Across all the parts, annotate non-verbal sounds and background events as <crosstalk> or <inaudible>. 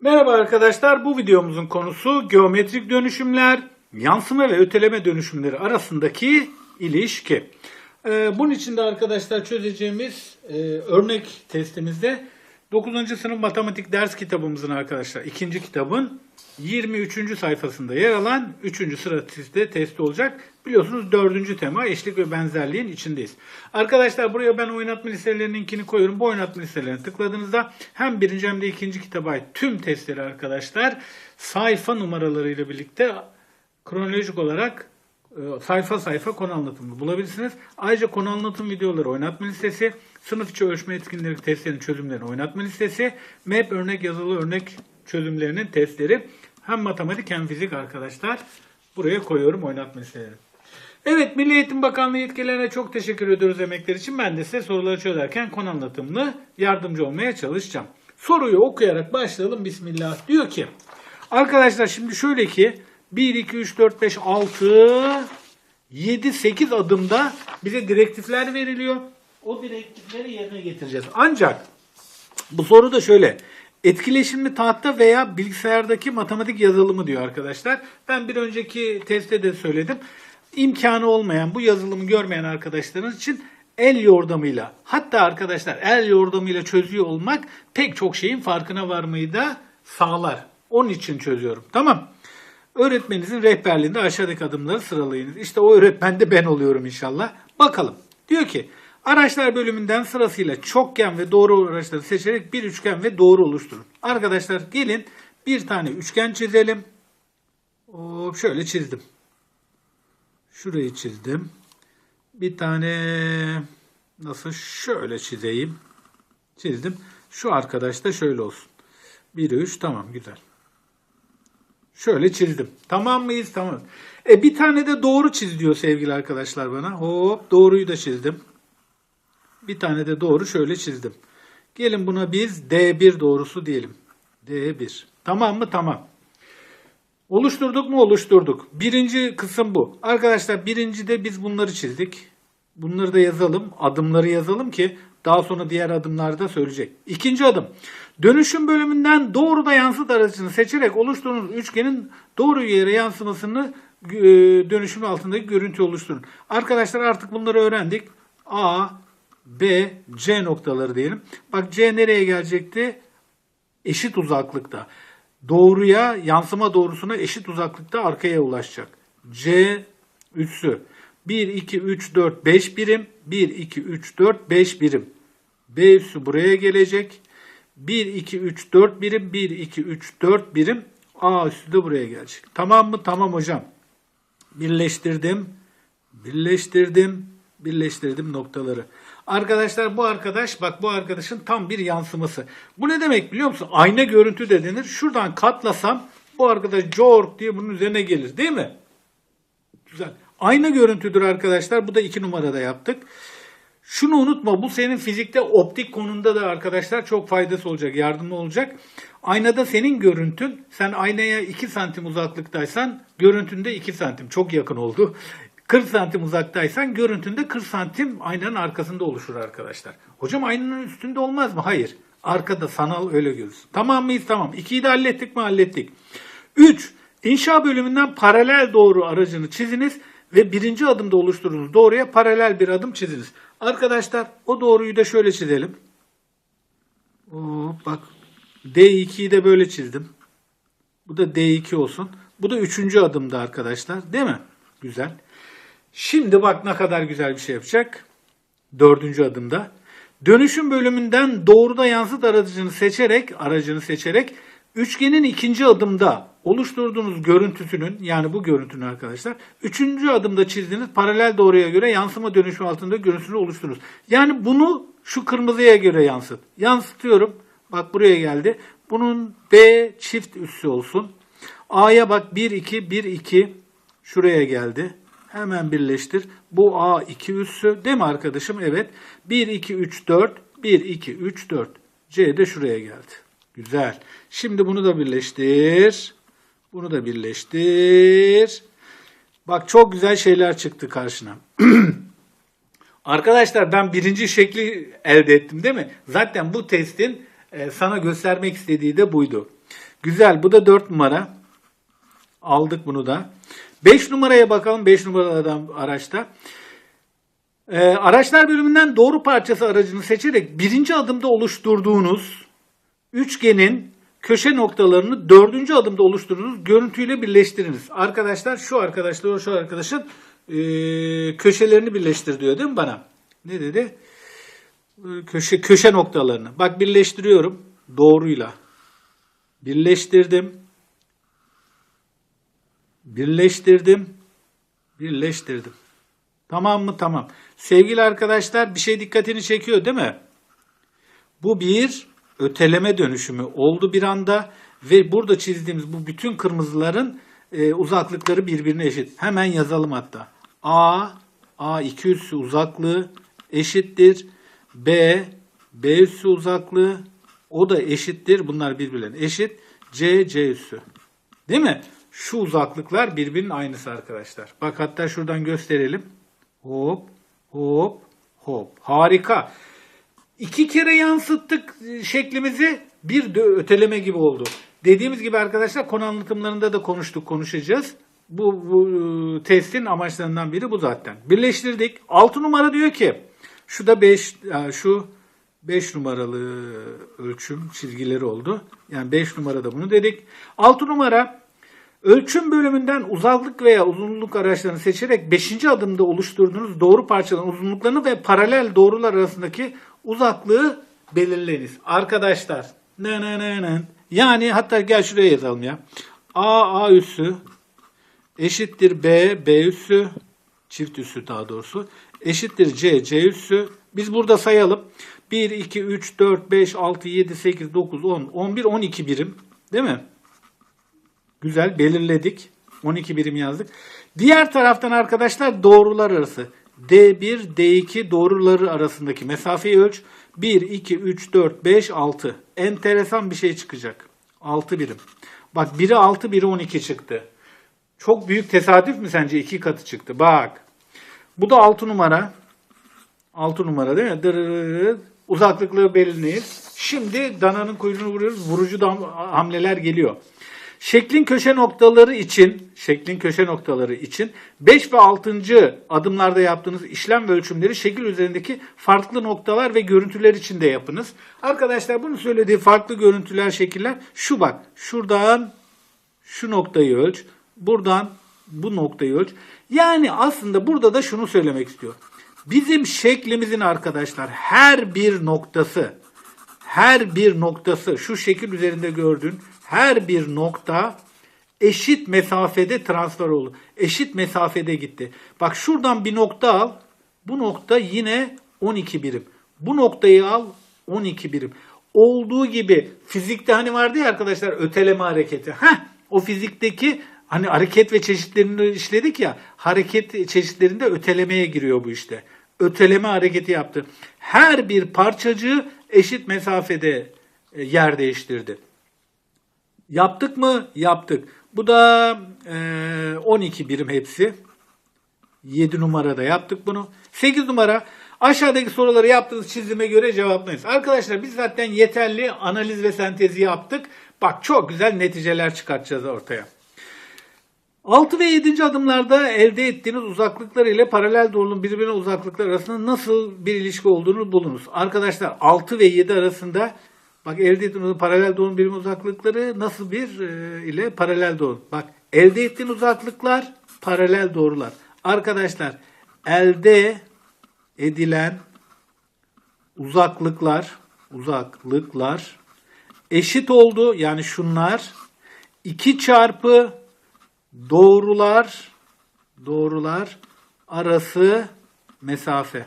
Merhaba arkadaşlar, bu videomuzun konusu geometrik dönüşümler, yansıma ve öteleme dönüşümleri arasındaki ilişki. Ee, bunun için de arkadaşlar çözeceğimiz e, örnek testimizde 9. sınıf matematik ders kitabımızın arkadaşlar ikinci kitabın 23. sayfasında yer alan 3. sıra testte testi olacak. Biliyorsunuz 4. tema eşlik ve benzerliğin içindeyiz. Arkadaşlar buraya ben oynatma listelerinin linkini koyuyorum. Bu oynatma listelerine tıkladığınızda hem birinci hem de ikinci kitaba ait tüm testleri arkadaşlar sayfa numaralarıyla birlikte kronolojik olarak e, sayfa sayfa konu anlatımını bulabilirsiniz. Ayrıca konu anlatım videoları oynatma listesi, sınıf içi ölçme etkinleri testlerinin çözümlerini oynatma listesi, MEP örnek yazılı örnek çözümlerinin testleri hem matematik hem fizik arkadaşlar. Buraya koyuyorum oynatma listelerini. Evet Milli Eğitim Bakanlığı yetkililerine çok teşekkür ediyoruz emekler için. Ben de size soruları çözerken konu anlatımlı yardımcı olmaya çalışacağım. Soruyu okuyarak başlayalım. Bismillah. Diyor ki arkadaşlar şimdi şöyle ki 1, 2, 3, 4, 5, 6, 7, 8 adımda bize direktifler veriliyor. O direktifleri yerine getireceğiz. Ancak bu soru da şöyle. Etkileşimli tahta veya bilgisayardaki matematik yazılımı diyor arkadaşlar. Ben bir önceki testte de söyledim. İmkanı olmayan, bu yazılımı görmeyen arkadaşlarınız için el yordamıyla, hatta arkadaşlar el yordamıyla çözüyor olmak pek çok şeyin farkına varmayı da sağlar. Onun için çözüyorum. Tamam. Öğretmeninizin rehberliğinde aşağıdaki adımları sıralayınız. İşte o öğretmen de ben oluyorum inşallah. Bakalım. Diyor ki araçlar bölümünden sırasıyla çokgen ve doğru araçları seçerek bir üçgen ve doğru oluşturun. Arkadaşlar gelin bir tane üçgen çizelim. Hop şöyle çizdim. Şurayı çizdim. Bir tane nasıl şöyle çizeyim. Çizdim. Şu arkadaş da şöyle olsun. 1 3 tamam güzel. Şöyle çizdim. Tamam mıyız? Tamam. E bir tane de doğru çiz diyor sevgili arkadaşlar bana. Hop doğruyu da çizdim. Bir tane de doğru şöyle çizdim. Gelin buna biz D1 doğrusu diyelim. D1. Tamam mı? Tamam. Oluşturduk mu? Oluşturduk. Birinci kısım bu. Arkadaşlar birincide biz bunları çizdik. Bunları da yazalım. Adımları yazalım ki daha sonra diğer adımlarda söyleyecek. İkinci adım. Dönüşüm bölümünden doğruda yansıt aracını seçerek oluşturduğunuz üçgenin doğru yere yansımasını e, dönüşümün altındaki görüntü oluşturun. Arkadaşlar artık bunları öğrendik. A, B, C noktaları diyelim. Bak C nereye gelecekti? Eşit uzaklıkta. Doğruya, yansıma doğrusuna eşit uzaklıkta arkaya ulaşacak. C üssü. 1, 2, 3, 4, 5 birim. 1, 2, 3, 4, 5 birim. B üssü buraya gelecek. 1, 2, 3, 4 birim. 1, 2, 3, 4 birim. A üssü de buraya gelecek. Tamam mı? Tamam hocam. Birleştirdim. Birleştirdim. Birleştirdim noktaları. Arkadaşlar bu arkadaş bak bu arkadaşın tam bir yansıması. Bu ne demek biliyor musun? Ayna görüntü de denir. Şuradan katlasam bu arkadaş jork diye bunun üzerine gelir değil mi? Güzel. Ayna görüntüdür arkadaşlar. Bu da iki numarada yaptık. Şunu unutma bu senin fizikte optik konunda da arkadaşlar çok faydası olacak, yardımlı olacak. Aynada senin görüntün, sen aynaya 2 santim uzaklıktaysan görüntünde 2 santim çok yakın oldu. 40 santim uzaktaysan görüntünde 40 santim aynanın arkasında oluşur arkadaşlar. Hocam aynanın üstünde olmaz mı? Hayır. Arkada sanal öyle görürsün. Tamam mıyız? Tamam. 2'yi de hallettik mi? Hallettik. 3. İnşa bölümünden paralel doğru aracını çiziniz ve birinci adımda oluşturduğunuz doğruya paralel bir adım çiziniz. Arkadaşlar o doğruyu da şöyle çizelim. Oo, bak D2'yi de böyle çizdim. Bu da D2 olsun. Bu da üçüncü adımda arkadaşlar. Değil mi? Güzel. Şimdi bak ne kadar güzel bir şey yapacak. Dördüncü adımda. Dönüşüm bölümünden doğruda yansıt aracını seçerek, aracını seçerek üçgenin ikinci adımda oluşturduğunuz görüntüsünün yani bu görüntünün arkadaşlar üçüncü adımda çizdiğiniz paralel doğruya göre yansıma dönüşüm altında görüntüsünü oluşturunuz. Yani bunu şu kırmızıya göre yansıt. Yansıtıyorum. Bak buraya geldi. Bunun B çift üssü olsun. A'ya bak 1 2 1 2 şuraya geldi. Hemen birleştir. Bu A2 üssü değil mi arkadaşım? Evet. 1, 2, 3, 4. 1, 2, 3, 4. C de şuraya geldi. Güzel. Şimdi bunu da birleştir. Bunu da birleştir. Bak çok güzel şeyler çıktı karşına. <clears throat> Arkadaşlar ben birinci şekli elde ettim değil mi? Zaten bu testin e, sana göstermek istediği de buydu. Güzel. Bu da 4 numara. Aldık bunu da. 5 numaraya bakalım. 5 numaradan araçta. Ee, araçlar bölümünden doğru parçası aracını seçerek birinci adımda oluşturduğunuz üçgenin köşe noktalarını dördüncü adımda oluşturduğunuz görüntüyle birleştiriniz. Arkadaşlar şu arkadaşla o şu arkadaşın e, köşelerini birleştir diyor değil mi bana? Ne dedi? E, Köşe köşe noktalarını. Bak birleştiriyorum doğruyla. Birleştirdim. Birleştirdim. Birleştirdim. Tamam mı? Tamam. Sevgili arkadaşlar bir şey dikkatini çekiyor değil mi? Bu bir öteleme dönüşümü oldu bir anda ve burada çizdiğimiz bu bütün kırmızıların e, uzaklıkları birbirine eşit. Hemen yazalım hatta. A, A2 üssü uzaklığı eşittir. B, B üssü uzaklığı o da eşittir. Bunlar birbirlerine eşit. C, C üssü. Değil mi? Şu uzaklıklar birbirinin aynısı arkadaşlar. Bak hatta şuradan gösterelim. Hop, hop, hop. Harika. İki kere yansıttık e, şeklimizi bir öteleme gibi oldu. Dediğimiz gibi arkadaşlar konu anlatımlarında da konuştuk, konuşacağız. Bu, bu e, testin amaçlarından biri bu zaten. Birleştirdik. 6 numara diyor ki şu da 5 şu 5 numaralı ölçüm çizgileri oldu. Yani 5 numarada bunu dedik. 6 numara Ölçüm bölümünden uzaklık veya uzunluk araçlarını seçerek 5. adımda oluşturduğunuz doğru parçaların uzunluklarını ve paralel doğrular arasındaki uzaklığı belirleyiniz. Arkadaşlar ne ne ne ne yani hatta gel şuraya yazalım ya. A A üssü eşittir B B üssü çift üssü daha doğrusu eşittir C C üssü. Biz burada sayalım. 1 2 3 4 5 6 7 8 9 10 11 12 birim değil mi? Güzel belirledik. 12 birim yazdık. Diğer taraftan arkadaşlar doğrular arası. D1, D2 doğruları arasındaki mesafeyi ölç. 1, 2, 3, 4, 5, 6. Enteresan bir şey çıkacak. 6 birim. Bak biri 6, biri 12 çıktı. Çok büyük tesadüf mü sence? iki katı çıktı. Bak. Bu da 6 numara. 6 numara değil mi? Dırırır. Uzaklıkları belirleyiz. Şimdi dananın kuyruğunu vuruyoruz. Vurucu dam- hamleler geliyor. Şeklin köşe noktaları için, şeklin köşe noktaları için 5 ve 6. adımlarda yaptığınız işlem ve ölçümleri şekil üzerindeki farklı noktalar ve görüntüler için de yapınız. Arkadaşlar bunu söylediği farklı görüntüler, şekiller şu bak. Şuradan şu noktayı ölç. Buradan bu noktayı ölç. Yani aslında burada da şunu söylemek istiyor. Bizim şeklimizin arkadaşlar her bir noktası her bir noktası şu şekil üzerinde gördüğün her bir nokta eşit mesafede transfer oldu. Eşit mesafede gitti. Bak şuradan bir nokta al. Bu nokta yine 12 birim. Bu noktayı al 12 birim. Olduğu gibi fizikte hani vardı ya arkadaşlar öteleme hareketi. Heh, o fizikteki hani hareket ve çeşitlerini işledik ya. Hareket çeşitlerinde ötelemeye giriyor bu işte. Öteleme hareketi yaptı. Her bir parçacığı eşit mesafede e, yer değiştirdi. Yaptık mı? Yaptık. Bu da e, 12 birim hepsi. 7 numarada yaptık bunu. 8 numara aşağıdaki soruları yaptığınız çizime göre cevaplayınız. Arkadaşlar biz zaten yeterli analiz ve sentezi yaptık. Bak çok güzel neticeler çıkartacağız ortaya. 6 ve 7. adımlarda elde ettiğiniz uzaklıklar ile paralel doğrunun birbirine uzaklıklar arasında nasıl bir ilişki olduğunu bulunuz. Arkadaşlar 6 ve 7 arasında bak elde ettiğiniz paralel doğrunun birbirine uzaklıkları nasıl bir e, ile paralel doğru. Bak elde ettiğiniz uzaklıklar paralel doğrular. Arkadaşlar elde edilen uzaklıklar uzaklıklar eşit oldu. Yani şunlar 2 çarpı doğrular doğrular arası mesafe.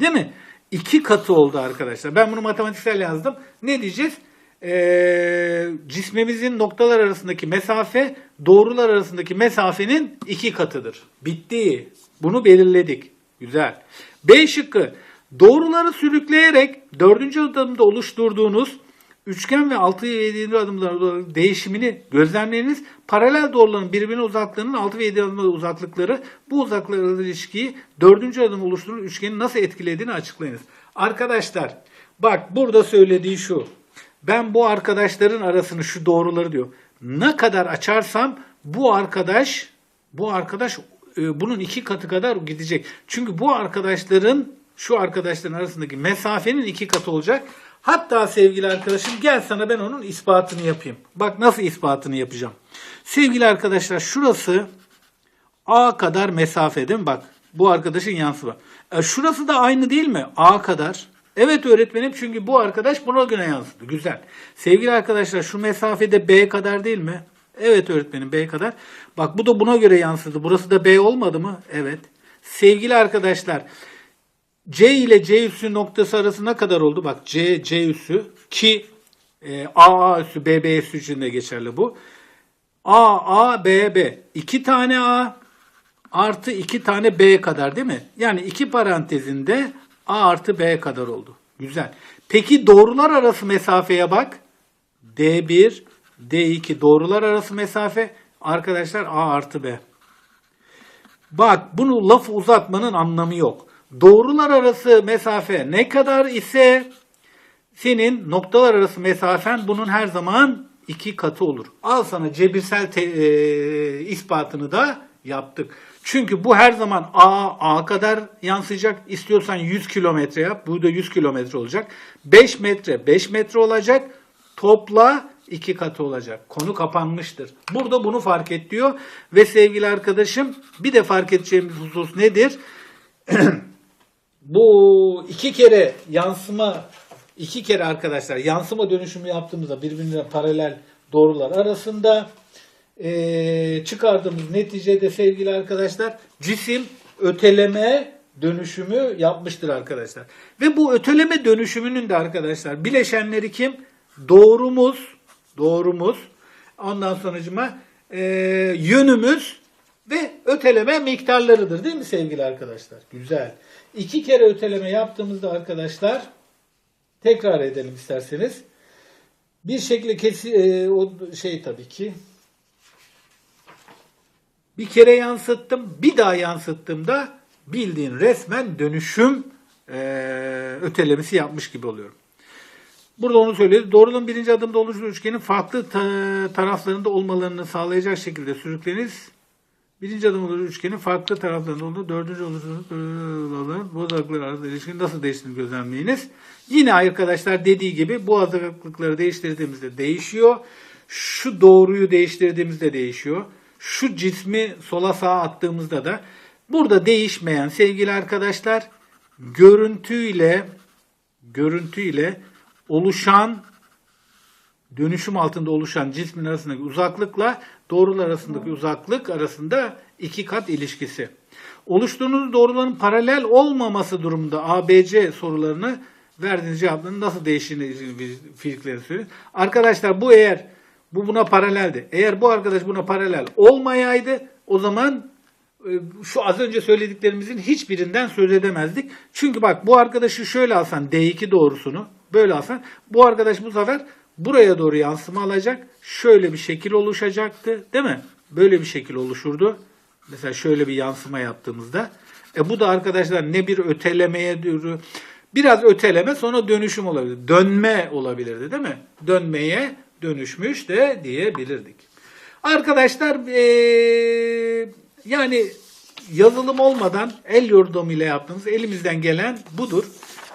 Değil mi? İki katı oldu arkadaşlar. Ben bunu matematiksel yazdım. Ne diyeceğiz? Ee, cismimizin noktalar arasındaki mesafe doğrular arasındaki mesafenin iki katıdır. Bitti. Bunu belirledik. Güzel. B şıkkı. Doğruları sürükleyerek dördüncü adımda oluşturduğunuz Üçgen ve 6 ve 7. adımlar değişimini gözlemleyiniz. Paralel doğruların birbirine uzaklığının 6 ve 7 adım uzaklıkları bu uzaklıklara ilişkiyi 4. adım oluşturan üçgenin nasıl etkilediğini açıklayınız. Arkadaşlar bak burada söylediği şu. Ben bu arkadaşların arasını şu doğruları diyor. Ne kadar açarsam bu arkadaş bu arkadaş e, bunun iki katı kadar gidecek. Çünkü bu arkadaşların şu arkadaşların arasındaki mesafenin iki katı olacak. Hatta sevgili arkadaşım gel sana ben onun ispatını yapayım. Bak nasıl ispatını yapacağım. Sevgili arkadaşlar şurası A kadar mesafe değil mi? Bak bu arkadaşın yansıma. E, şurası da aynı değil mi? A kadar. Evet öğretmenim çünkü bu arkadaş buna göre yansıdı. Güzel. Sevgili arkadaşlar şu mesafede B kadar değil mi? Evet öğretmenim B kadar. Bak bu da buna göre yansıdı. Burası da B olmadı mı? Evet. Sevgili arkadaşlar C ile C üssü noktası arası ne kadar oldu? Bak C, C üssü ki e, A, A üssü, B, B üssü için de geçerli bu. A, A, B, B. İki tane A artı iki tane B kadar değil mi? Yani iki parantezinde A artı B kadar oldu. Güzel. Peki doğrular arası mesafeye bak. D1, D2 doğrular arası mesafe. Arkadaşlar A artı B. Bak bunu lafı uzatmanın anlamı yok. Doğrular arası mesafe ne kadar ise senin noktalar arası mesafen bunun her zaman iki katı olur. Al sana cebirsel te- e, ispatını da yaptık. Çünkü bu her zaman A, A kadar yansıyacak. İstiyorsan 100 kilometre yap. Bu da 100 kilometre olacak. 5 metre 5 metre olacak. Topla iki katı olacak. Konu kapanmıştır. Burada bunu fark et diyor. Ve sevgili arkadaşım bir de fark edeceğimiz husus nedir? <clears throat> bu iki kere yansıma iki kere arkadaşlar yansıma dönüşümü yaptığımızda birbirine paralel doğrular arasında eee, çıkardığımız neticede sevgili arkadaşlar cisim öteleme dönüşümü yapmıştır arkadaşlar. Ve bu öteleme dönüşümünün de arkadaşlar bileşenleri kim? Doğrumuz, doğrumuz, ondan sonucuma eee, yönümüz ve öteleme miktarlarıdır değil mi sevgili arkadaşlar? Güzel. İki kere öteleme yaptığımızda arkadaşlar tekrar edelim isterseniz. Bir şekilde kesi e, o şey tabii ki bir kere yansıttım, bir daha yansıttığımda bildiğin resmen dönüşüm e, ötelemesi yapmış gibi oluyorum. Burada onu söyledi. Doğruluğun birinci adımda oluşan üçgenin farklı ta- taraflarında olmalarını sağlayacak şekilde sürükleniz. Birinci adım oluşan üçgenin farklı taraflarında olduğu dördüncü oluşan bu azaklıklar arasında ilişkinin nasıl değiştiğini gözlemleyiniz. Yine arkadaşlar dediği gibi bu azaklıkları değiştirdiğimizde değişiyor. Şu doğruyu değiştirdiğimizde değişiyor. Şu cismi sola sağa attığımızda da burada değişmeyen sevgili arkadaşlar görüntüyle görüntüyle oluşan dönüşüm altında oluşan cismin arasındaki uzaklıkla doğrular arasındaki uzaklık arasında iki kat ilişkisi. Oluşturduğunuz doğruların paralel olmaması durumunda ABC sorularını verdiğiniz cevapların nasıl değiştiğini fiilleri söyleyin. Arkadaşlar bu eğer bu buna paraleldi. Eğer bu arkadaş buna paralel olmayaydı o zaman e, şu az önce söylediklerimizin hiçbirinden söz edemezdik. Çünkü bak bu arkadaşı şöyle alsan D2 doğrusunu böyle alsan bu arkadaş bu sefer buraya doğru yansıma alacak. Şöyle bir şekil oluşacaktı değil mi? Böyle bir şekil oluşurdu. Mesela şöyle bir yansıma yaptığımızda. E bu da arkadaşlar ne bir ötelemeye dürü biraz öteleme sonra dönüşüm olabilir. Dönme olabilirdi değil mi? Dönmeye dönüşmüş de diyebilirdik. Arkadaşlar eee, yani yazılım olmadan el yordamıyla yaptığımız elimizden gelen budur.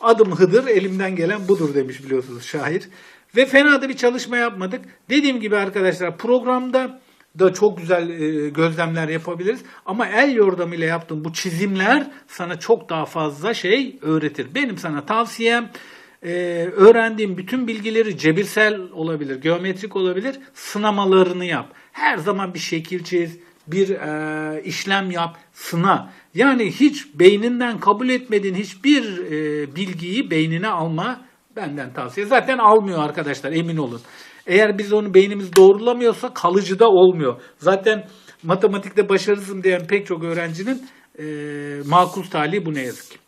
Adım Hıdır, elimden gelen budur demiş biliyorsunuz şair. Ve fena da bir çalışma yapmadık. Dediğim gibi arkadaşlar programda da çok güzel e, gözlemler yapabiliriz. Ama el yordamıyla yaptığım bu çizimler sana çok daha fazla şey öğretir. Benim sana tavsiyem e, öğrendiğim bütün bilgileri cebirsel olabilir, geometrik olabilir, sınamalarını yap. Her zaman bir şekil çiz, bir e, işlem yap, sına. Yani hiç beyninden kabul etmediğin hiçbir bilgiyi beynine alma benden tavsiye. Zaten almıyor arkadaşlar emin olun. Eğer biz onu beynimiz doğrulamıyorsa kalıcı da olmuyor. Zaten matematikte başarısızım diyen pek çok öğrencinin e, makul talihi bu ne yazık ki.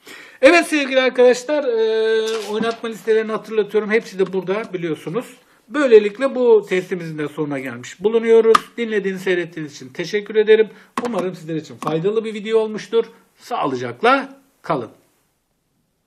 Evet sevgili arkadaşlar e, oynatma listelerini hatırlatıyorum. Hepsi de burada biliyorsunuz. Böylelikle bu testimizin de sonuna gelmiş bulunuyoruz. Dinlediğiniz, seyrettiğiniz için teşekkür ederim. Umarım sizler için faydalı bir video olmuştur. Sağlıcakla kalın.